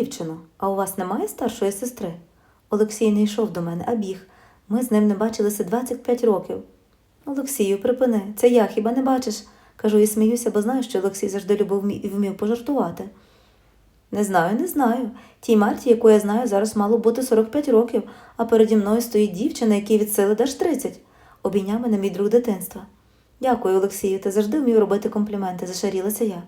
Дівчино, а у вас немає старшої сестри? Олексій не йшов до мене, а біг. Ми з ним не бачилися 25 років. Олексію, припини, це я хіба не бачиш? Кажу і сміюся, бо знаю, що Олексій завжди любив і вмів пожартувати. Не знаю, не знаю. Тій Марті, яку я знаю, зараз мало бути 45 років, а переді мною стоїть дівчина, якій від сили даш 30. Обійняв мене мій друг дитинства. Дякую, Олексію, ти завжди вмів робити компліменти, зашарілася я.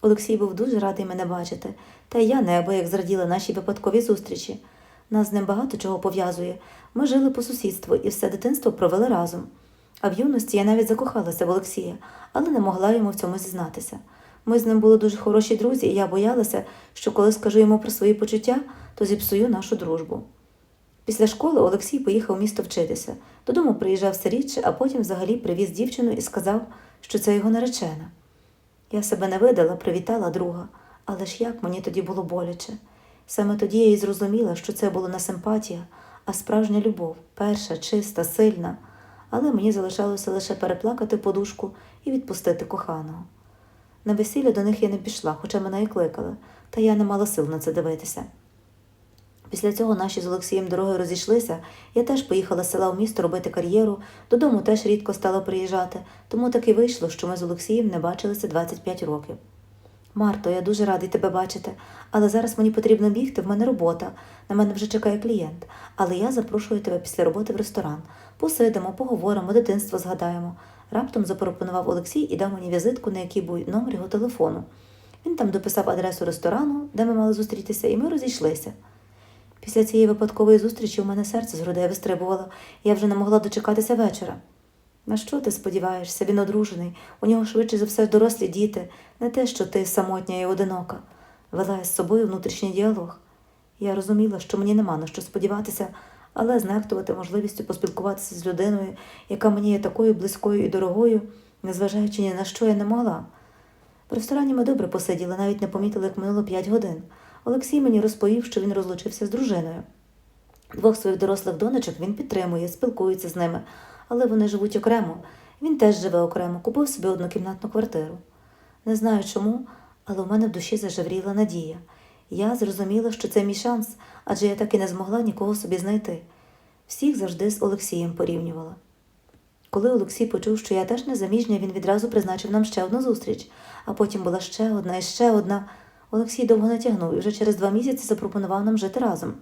Олексій був дуже радий мене бачити, та й я неабияк зраділа нашій випадковій зустрічі. Нас з ним багато чого пов'язує. Ми жили по сусідству і все дитинство провели разом. А в юності я навіть закохалася в Олексія, але не могла йому в цьому зізнатися. Ми з ним були дуже хороші друзі, і я боялася, що коли скажу йому про свої почуття, то зіпсую нашу дружбу. Після школи Олексій поїхав в місто вчитися. Додому приїжджав все рідше, а потім взагалі привіз дівчину і сказав, що це його наречена. Я себе не видала, привітала друга, але ж як мені тоді було боляче. Саме тоді я і зрозуміла, що це була не симпатія, а справжня любов, перша, чиста, сильна. Але мені залишалося лише переплакати подушку і відпустити коханого. На весілля до них я не пішла, хоча мене і кликали, та я не мала сил на це дивитися. Після цього наші з Олексієм дороги розійшлися. Я теж поїхала з села в місто робити кар'єру, додому теж рідко стала приїжджати, тому так і вийшло, що ми з Олексієм не бачилися 25 років. Марто, я дуже радий тебе бачити, але зараз мені потрібно бігти, в мене робота. На мене вже чекає клієнт. Але я запрошую тебе після роботи в ресторан. Посидимо, поговоримо, дитинство згадаємо. Раптом запропонував Олексій і дав мені візитку, на якій був номер його телефону. Він там дописав адресу ресторану, де ми мали зустрітися, і ми розійшлися. Після цієї випадкової зустрічі у мене серце з грудей вистрибувало, я вже не могла дочекатися вечора. На що ти сподіваєшся? Він одружений, у нього швидше за все дорослі діти, не те, що ти самотня і одинока. Вела я з собою внутрішній діалог. Я розуміла, що мені нема на що сподіватися, але знехтувати можливістю поспілкуватися з людиною, яка мені є такою близькою і дорогою, незважаючи ні на що я не могла. В ресторані ми добре посиділи, навіть не помітили, як минуло п'ять годин. Олексій мені розповів, що він розлучився з дружиною. Двох своїх дорослих донечок він підтримує, спілкується з ними, але вони живуть окремо. Він теж живе окремо, купив собі однокімнатну квартиру. Не знаю чому, але у мене в душі зажевріла надія. Я зрозуміла, що це мій шанс, адже я так і не змогла нікого собі знайти. Всіх завжди з Олексієм порівнювала. Коли Олексій почув, що я теж незаміжня, він відразу призначив нам ще одну зустріч, а потім була ще одна і ще одна. Олексій довго не тягнув і вже через два місяці запропонував нам жити разом.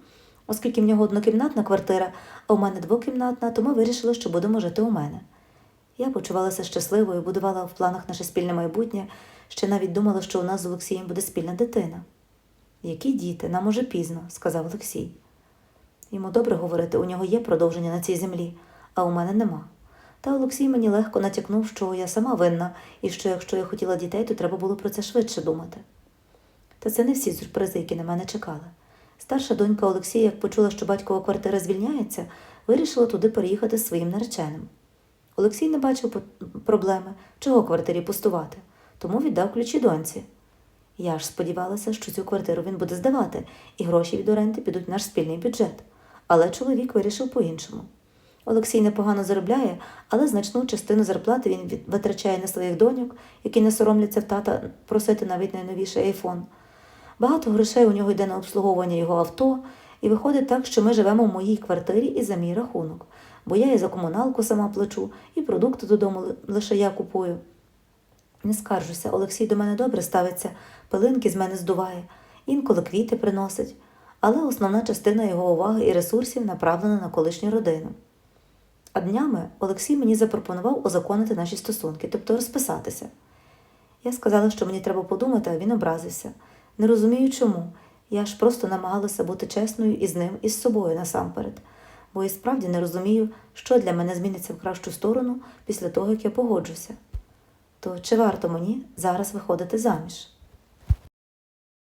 Оскільки в нього однокімнатна квартира, а у мене двокімнатна, то ми вирішили, що будемо жити у мене. Я почувалася щасливою, будувала в планах наше спільне майбутнє, ще навіть думала, що у нас з Олексієм буде спільна дитина. Які діти, нам уже пізно, сказав Олексій. Йому добре говорити, у нього є продовження на цій землі, а у мене нема. Та Олексій мені легко натякнув, що я сама винна, і що якщо я хотіла дітей, то треба було про це швидше думати. Та це не всі сюрпризи, які на мене чекали. Старша донька Олексія, як почула, що батькова квартира звільняється, вирішила туди переїхати з своїм нареченим. Олексій не бачив проблеми, чого квартирі пустувати, тому віддав ключі доньці. Я ж сподівалася, що цю квартиру він буде здавати, і гроші від оренди підуть в наш спільний бюджет. Але чоловік вирішив по-іншому. Олексій непогано заробляє, але значну частину зарплати він витрачає на своїх доньок, які не соромляться в тата просити навіть найновіший айфон. Багато грошей у нього йде на обслуговування його авто, і виходить так, що ми живемо в моїй квартирі і за мій рахунок, бо я і за комуналку сама плачу, і продукти додому лише я купую. Не скаржуся, Олексій до мене добре ставиться, пилинки з мене здуває, інколи квіти приносить, але основна частина його уваги і ресурсів направлена на колишню родину. А днями Олексій мені запропонував озаконити наші стосунки, тобто розписатися. Я сказала, що мені треба подумати, а він образився. Не розумію чому. Я ж просто намагалася бути чесною із ним і з собою насамперед, бо і справді не розумію, що для мене зміниться в кращу сторону після того, як я погоджуся. То чи варто мені зараз виходити заміж?